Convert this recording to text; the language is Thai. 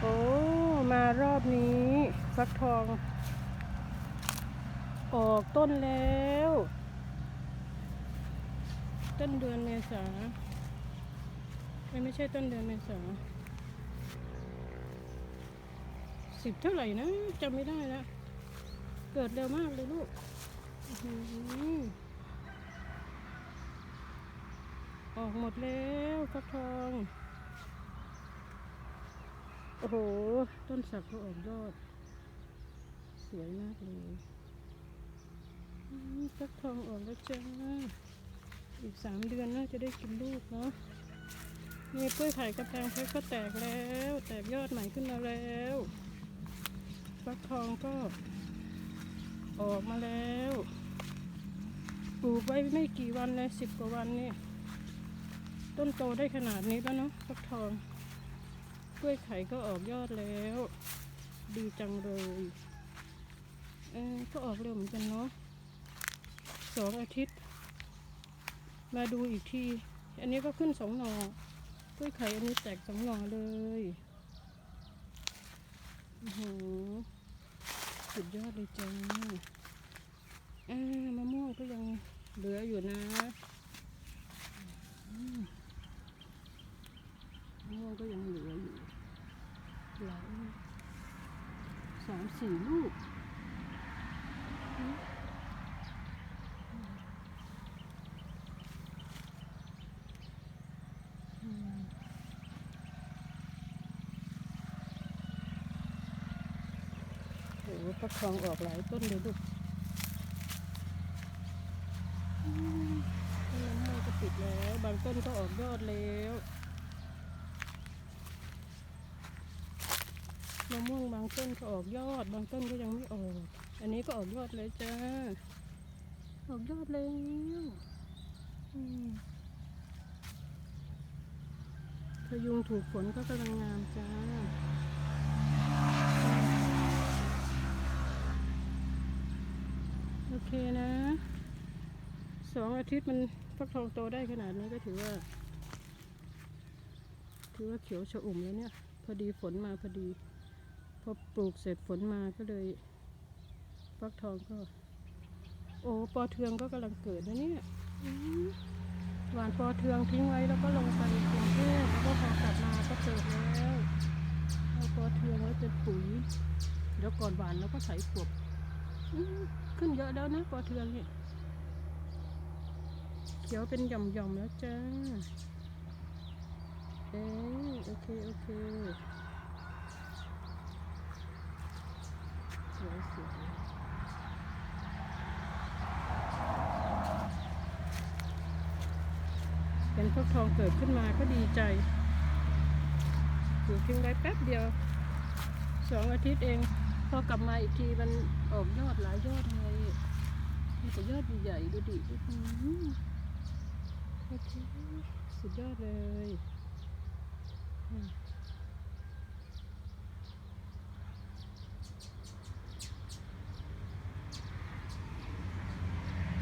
โอ้ มารอบนี้ฟักทอง ออกต้นแล้ว ต้นเดือนเมษาไม่ใช่ต้นเดือนเมษาสิบเท่าไหร่นะจำไม่ได้แล้วเกิดเร็วมากเลยลูกออหือออกหมดแล้วฟักทอง โอ้โห ต้นสักก็ออกยอด สวยมากเลยฟักทองออกแล้วจ้า อีกสามเดือนน่าจะได้กินลูกเนาะนี่กล้วยไข่กระแพงเพชรก็แตกแล้ว แตกยอดใหม่ขึ้นมาแล้วฟักทองก็ ออกมาแล้วปลูกไว้ไม่กี่วันเลยสิบกว่าวันนี่ ต้นโตได้ขนาดนี้แล้วเนาะฟักทอง กล้วยไข่ก็ออกยอดแล้ว ดีจังเลยเออก็ออกเร็วเหมือนกันเนาะสองอาทิตย์ มาดูอีกที อันนี้ก็ขึ้นสองหนอกล้วยไข่อันนี้แตกสองหนอเลยอื้อหือสุดยอดเลยจ้าอ่ามะม่วงก็ยังเหลืออยู่นะมมะม่วงก็ยังเหลืออยู่หลาย สามสี่ลูกโอ้โหฟักทองออกหลายต้นเลยลูกอืมต้นมะม่วงก็ติดแล้ว บางต้นก็ออกยอดแล้ว มะม่วงบางต้นก็ออกยอด บางต้นก็ยังไม่ออก อันนี้ก็ออกยอดเลยจ้า ออกยอดแล้วอืมพยุงถูกฝนก็กำลังงามจ้าโอเคนะสองอาทิตย์มันฟักทองโตได้ขนาดนี้ก็ถือว่า ถือว่าเขียวชอุ่มแล้วเนี่ย พอดีฝนมาพอดี พอปลูกเสร็จฝนมาก็เลยฟักทองก็ โอ้ปอเทืองก็กำลังเกิดนะเนี่ยอืมหวานปอเทืองทิ้งไว้แล้วก็ลงไปกรุงเทพแล้วก็พอกลับมาก็เกิดแล้วเอาปอเทืองไว้เป็นปุ๋ยเดี๋ยวก่อนหวานแล้วก็ใส่ขวบอืมขึ้นเยอะแล้วนะปอเทืองนี่เขียวเป็นหย่อมๆแล้วจ้าเอ้ยโอเคโอเค สวยสวยเห็นพวกทองเกิดขึ้นมาก็ดีใจปลูกทิ้งได้แป๊บเดียว สองอาทิตย์เอง พอกลับมาอีกทีมันออกยอดหลายยอดเลยมีแต่ยอดใหญ่ดูดิอื้อหือโอเคสุดยอดเลย